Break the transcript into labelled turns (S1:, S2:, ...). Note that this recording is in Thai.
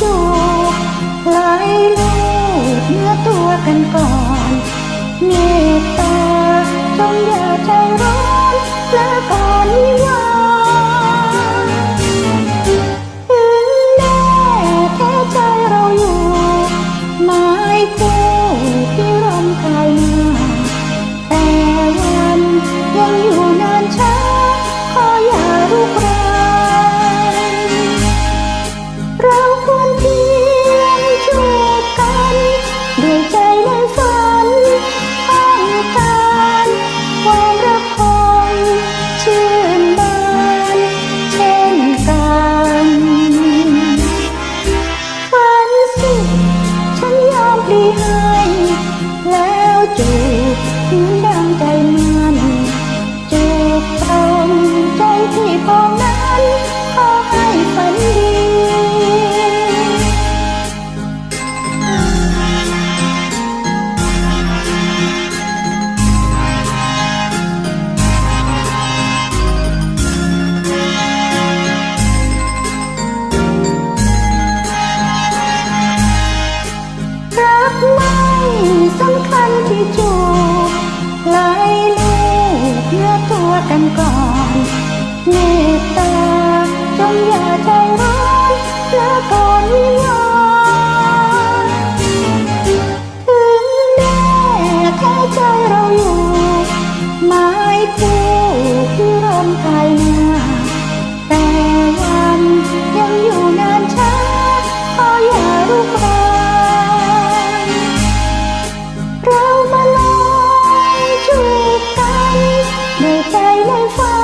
S1: จูบลายลูกเนื้อตัวกันก่อนเมตตาจงอย่าใจร้อนและก่อนนิยามถึงแนแค่ใจเราอยู่ไม้คู่ที่ร่มยมาแต่วันยังอยู่ กันก่อนเมตตา far.